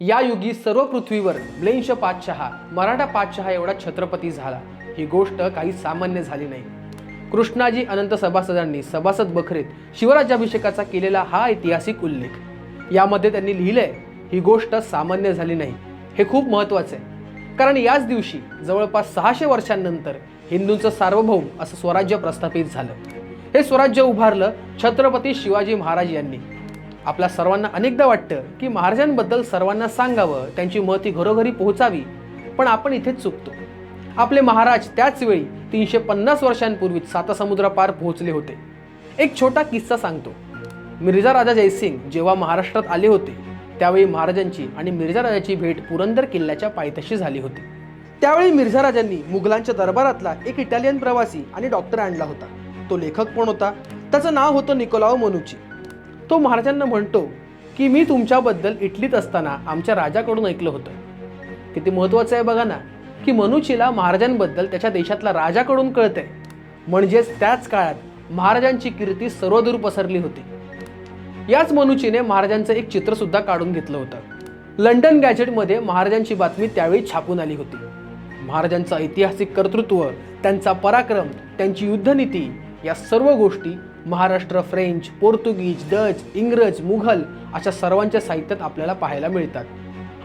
या युगी सर्व पृथ्वीवर ब्लेंश पातशहा मराठा पातशहा एवढा छत्रपती झाला. ही गोष्ट काही सामान्य झाली नाही. कृष्णाजी अनंत सभासदांनी सभासद बखरीत शिवराज्याभिषेकाचा केलेला हा ऐतिहासिक उल्लेख. यामध्ये त्यांनी लिहिलंय ही गोष्ट सामान्य झाली नाही. हे खूप महत्वाचं आहे कारण याच दिवशी जवळपास सहाशे वर्षांनंतर हिंदूंचं सार्वभौम असं स्वराज्य प्रस्थापित झालं. हे स्वराज्य उभारलं छत्रपती शिवाजी महाराज यांनी. आपल्या सर्वांना अनेकदा वाटतं की महाराजांबद्दल सर्वांना सांगावं त्यांची महती घरोघरी पोहोचावी पण आपण इथेच चुकतो. आपले महाराज त्याच वेळी तीनशे पन्नास वर्षांपूर्वीच सातासमुद्रापार पोहोचले होते. एक छोटा किस्सा सांगतो. मिर्झा राजा जयसिंग जेव्हा महाराष्ट्रात आले होते त्यावेळी महाराजांची आणि मिर्झा राजाची भेट पुरंदर किल्ल्याच्या पायथ्याशी झाली होती. त्यावेळी मिर्झा राजांनी मुघलांच्या दरबारातला एक इटालियन प्रवासी आणि डॉक्टर आणला होता. तो लेखक पण होता. त्याचं नाव होतं निकोलाओ मनुची. तो महाराजांना म्हणतो की मी तुमच्याबद्दल इटलीत असताना आमच्या राजाकडून ऐकलं होतं. किती महत्वाचं आहे बघा ना की मनुचीला महाराजांबद्दल त्याच्या देशातला राजाकडून कळतंय. म्हणजेच त्याच काळात महाराजांची कीर्ती सर्वदूर पसरली होती. याच मनुचीने महाराजांचं एक चित्रसुद्धा काढून घेतलं होतं. लंडन गॅजेटमध्ये महाराजांची बातमी त्यावेळी छापून आली होती. महाराजांचं ऐतिहासिक कर्तृत्व त्यांचा पराक्रम त्यांची युद्धनीती या सर्व गोष्टी महाराष्ट्र फ्रेंच पोर्तुगीज डच इंग्रज मुघल अशा सर्वांच्या साहित्यात आपल्याला पाहायला मिळतात.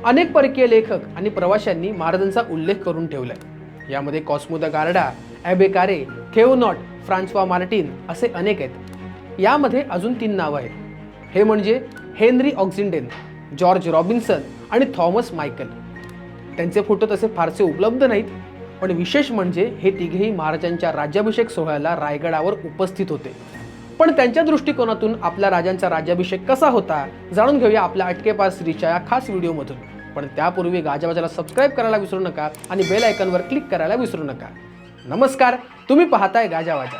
अनेक परकीय लेखक आणि प्रवाशांनी महाराजांचा उल्लेख करून ठेवलाय. यामध्ये कॉस्मो द गार्डा ॲबे कारे थेओनॉट फ्रान्सवा मार्टिन असे अनेक आहेत. यामध्ये अजून तीन नावं आहेत. हे म्हणजे हेनरी ऑक्झिंडेन जॉर्ज रॉबिन्सन आणि थॉमस मायकल. त्यांचे फोटो तसे फारसे उपलब्ध नाहीत पण विशेष म्हणजे हे तिघेही महाराजांच्या राज्याभिषेक सोहळ्याला रायगडावर उपस्थित होते. पण त्यांच्या दृष्टिकोनातून आपल्या राजांचा राज्याभिषेक कसा होता जाणून घेऊया आपल्या अटके पास श्रीच्या या खास व्हिडिओमधून. पण त्यापूर्वी गाजावाजाला सबस्क्राईब करायला विसरू नका आणि बेल आयकॉनवर क्लिक करायला विसरू नका. नमस्कार तुम्ही पाहताय गाजावाजा.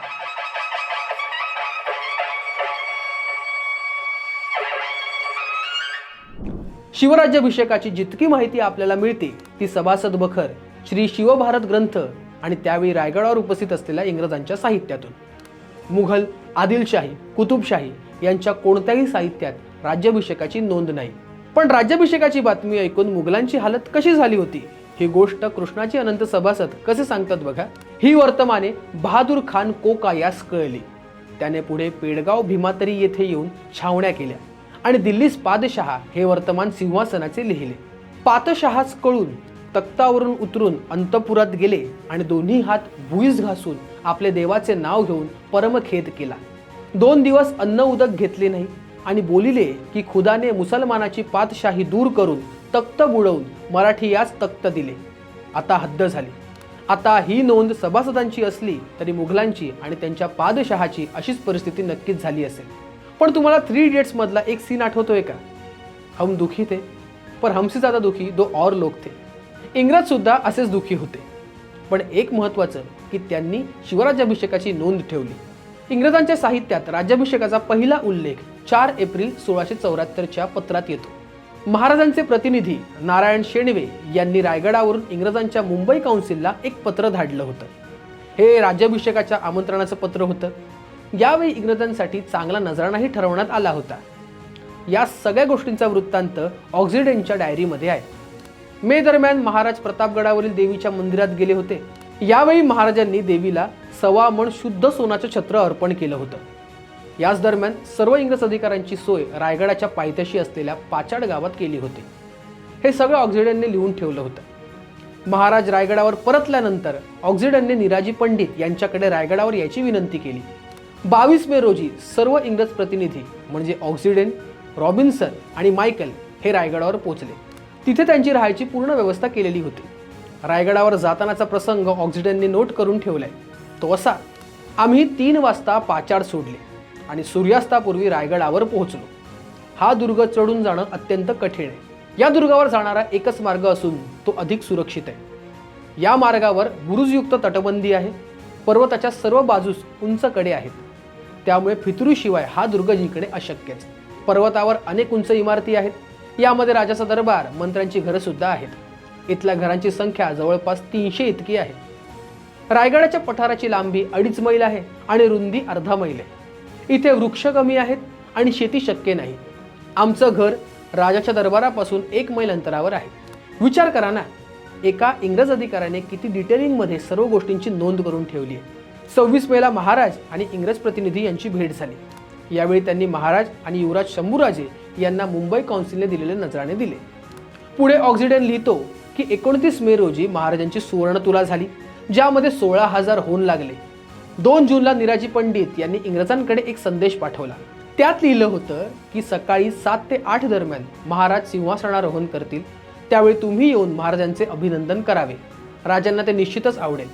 शिवराज्याभिषेकाची जितकी माहिती आपल्याला मिळते ती सभासद बखर श्री शिवभारत ग्रंथ आणि त्यावेळी रायगडावर उपस्थित असलेल्या इंग्रजांच्या साहित्यातून. मुघल आदिलशाही कुतुबशाही यांच्या कोणत्याही साहित्यात राज्याभिषेकाची नोंद नाही. पण राज्याभिषेकाची बातमी ऐकून मुघलांची हालत कशी झाली होती? ही गोष्ट कृष्णाची अनंत सभासद कसे सांगतात बघा? ही वर्तमाने बहादूर खान कोका यास कळली. त्याने पुढे पेडगाव भीमातरी येथे येऊन छावण्या केल्या आणि दिल्लीस पादशहा हे वर्तमान सिंहासनाचे लिहिले. पातशहास कळून तख्तावरून उतरून अंतपुरात गेले आणि दोन्ही हात भुईस घासून आपले देवाचे नाव घेऊन परमखेद केला. दोन दिवस अन्न उदक घेतले नाही आणि बोलिले की खुदाने मुसलमानाची पातशाही दूर करून तख्त बुडवून मराठी याच तख्त दिले. आता हद्द झाली. आता ही नोंद सभासदांची असली तरी मुघलांची आणि त्यांच्या पादशहाची अशीच परिस्थिती नक्कीच झाली असेल. पण तुम्हाला थ्री इडियट्समधला एक सीन आठवतोय का? हम दुखी थे पर हमसे ज्यादा दुखी दो और लोक थे. इंग्रज सुद्धा असेच दुखी होते. पण एक महत्त्वाचं की त्यांनी शिवराज्याभिषेकाची नोंद ठेवली. इंग्रजांच्या साहित्यात राज्याभिषेकाचा पहिला उल्लेख चार एप्रिल सोळाशे चौऱ्याहत्तरच्या पत्रात येतो. महाराजांचे प्रतिनिधी नारायण शेणवे यांनी रायगडावरून इंग्रजांच्या मुंबई काउन्सिलला एक पत्र धाडलं होतं. हे राज्याभिषेकाच्या आमंत्रणाचं पत्र होतं. यावेळी इंग्रजांसाठी चांगला नजराणाही ठरवण्यात आला होता. या सगळ्या गोष्टींचा वृत्तांत ऑक्झिडेंटच्या डायरीमध्ये आहे. मे दरम्यान महाराज प्रतापगडावरील देवीच्या मंदिरात गेले होते. यावेळी महाराजांनी देवीला सवा मण शुद्ध सोनाचं छत्र अर्पण केलं होतं. याच दरम्यान सर्व इंग्रज अधिकाऱ्यांची सोय रायगडाच्या पायथ्याशी असलेल्या पाचाड गावात केली होती. हे सगळं ऑक्झिडनने लिहून ठेवलं होतं. महाराज रायगडावर परतल्यानंतर ऑक्झिडनने निराजी पंडित यांच्याकडे रायगडावर यायची विनंती केली. बावीस मे रोजी सर्व इंग्रज प्रतिनिधी म्हणजे ऑक्झिडेन रॉबिन्सन आणि मायकल हे रायगडावर पोचले. तिथे त्यांची राहायची पूर्ण व्यवस्था केलेली होती. रायगडावर जातानाचा प्रसंग ऑक्सिडनने नोट करून ठेवलाय. तो असा आम्ही तीन वाजता पाचाड सोडले आणि सूर्यास्तापूर्वी रायगडावर पोहोचलो. हा दुर्ग चढून जाणं अत्यंत कठीण आहे. या दुर्गावर जाणारा एकच मार्ग असून तो अधिक सुरक्षित आहे. या मार्गावर बुरुजयुक्त तटबंदी आहे. पर्वताच्या सर्व बाजूस उंच कडे आहेत. त्यामुळे फितुरीशिवाय हा दुर्ग जिंकणे अशक्यच पर्वतावर अनेक उंच इमारती आहेत. यामध्ये राजाचा दरबार मंत्र्यांची घरं सुद्धा आहेत. इथल्या घरांची संख्या जवळपास तीनशे इतकी आहे. रायगडाच्या पठाराची लांबी अडीच मैल आहे आणि रुंदी अर्धा मैल आहे. इथे वृक्ष कमी आहेत आणि शेती शक्य नाही. आमचं घर राजाच्या दरबारापासून एक मैल अंतरावर आहे. विचार करा ना एका इंग्रज अधिकाऱ्याने किती डिटेलिंगमध्ये सर्व गोष्टींची नोंद करून ठेवली आहे. सव्वीस मेला महाराज आणि इंग्रज प्रतिनिधी यांची भेट झाली. यावेळी त्यांनी महाराज आणि युवराज शंभूराजे यांना मुंबई काउन्सिलने दिलेले नजराने दिले. पुढे ऑक्सिडन लिहितो की एकोणतीस मे रोजी महाराजांची सुवर्ण तुला झाली ज्यामध्ये सोळा हजार होऊन लागले. दोन जूनला निराजी पंडित यांनी इंग्रजांकडे एक संदेश पाठवला. त्यात लिहिलं होतं की सकाळी सात ते आठ दरम्यान महाराज सिंहासनारोहण करतील त्यावेळी तुम्ही येऊन महाराजांचे अभिनंदन करावे. राजांना ते निश्चितच आवडेल.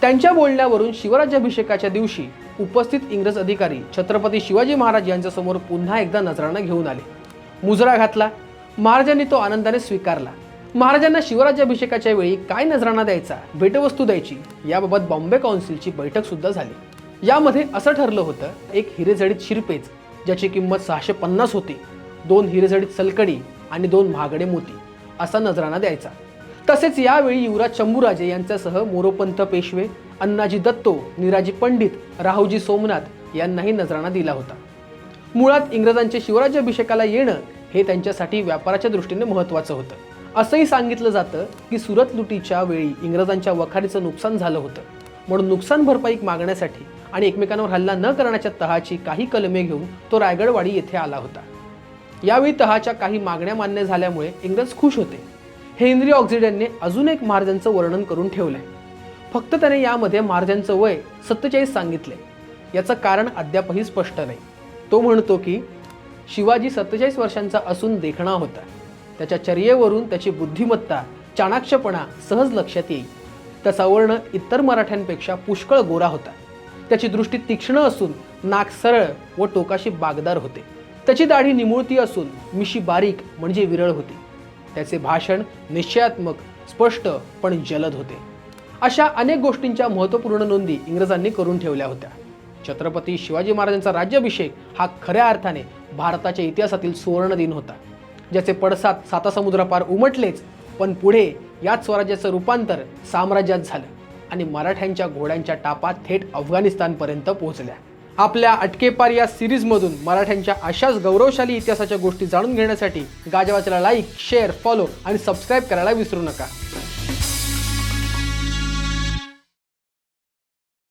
त्यांच्या बोलण्यावरून शिवराज्याभिषेकाच्या दिवशी उपस्थित इंग्रज अधिकारी छत्रपती शिवाजी महाराज यांच्यासमोर पुन्हा एकदा नजराणा घेऊन आले. मुजरा घातला. महाराजांनी तो आनंदाने स्वीकारला. महाराजांना शिवराज्याभिषेकाच्या वेळी काय नजराणा द्यायचा भेटवस्तू द्यायची याबाबत बॉम्बे काउन्सिलची बैठक सुद्धा झाली. यामध्ये असं ठरलं होतं एक हिरेजडीत शिरपेच ज्याची किंमत सहाशे पन्नास होती दोन हिरेजडीत सलकडी आणि दोन महागडे मोती असा नजराणा द्यायचा. तसेच यावेळी युवराज शंभूराजे यांच्यासह मोरोपंत पेशवे अण्णाजी दत्तो निराजी पंडित राहुजी सोमनाथ यांनाही नजराणा दिला होता. मुळात इंग्रजांचे शिवराज्याभिषेकाला येणं हे त्यांच्यासाठी व्यापाराच्या दृष्टीने महत्त्वाचं होतं. असंही सांगितलं जातं की सुरत लुटीच्या वेळी इंग्रजांच्या वखारीचं नुकसान झालं होतं. म्हणून नुकसान भरपाई मागण्यासाठी आणि एकमेकांवर हल्ला न करण्याच्या तहाची काही कलमे घेऊन तो रायगडवाडी येथे आला होता. यावेळी तहाच्या काही मागण्या मान्य झाल्यामुळे इंग्रज खुश होते. हेनरी ऑक्झिडनने अजून एक महाराजांचं वर्णन करून ठेवलंय. फक्त त्याने यामध्ये महाराजांचं वय सत्तेचाळीस सांगितले याचं कारण अद्यापही स्पष्ट नाही. तो म्हणतो की शिवाजी सत्तेचाळीस वर्षांचा असून देखणा होता. त्याच्या चर्येवरून त्याची बुद्धिमत्ता चाणाक्षपणा सहज लक्षात येईल. त्याचा वर्ण इतर मराठ्यांपेक्षा पुष्कळ गोरा होता. त्याची दृष्टी तीक्ष्ण असून नाक सरळ व टोकाशी बागदार होते. त्याची दाढी निमुळती असून मिशी बारीक म्हणजे विरळ होती. त्याचे भाषण निश्चयात्मक स्पष्ट पण जलद होते. अशा अनेक गोष्टींच्या महत्त्वपूर्ण नोंदी इंग्रजांनी करून ठेवल्या होत्या. छत्रपती शिवाजी महाराजांचा राज्याभिषेक हा खऱ्या अर्थाने भारताच्या इतिहासातील सुवर्ण दिन होता. ज्याचे पडसाद सातासमुद्रापार उमटलेच पण पुढे याच स्वराज्याचं रूपांतर साम्राज्यात झालं आणि मराठ्यांच्या घोड्यांच्या टापा थेट अफगाणिस्तानपर्यंत पोहोचल्या. आपल्या अटकेपार या सिरीजमधून मराठ्यांच्या अशाच गौरवशाली इतिहासाच्या गोष्टी जाणून घेण्यासाठी गाजवाच्याला लाईक शेअर फॉलो आणि सबस्क्राईब करायला विसरू नका.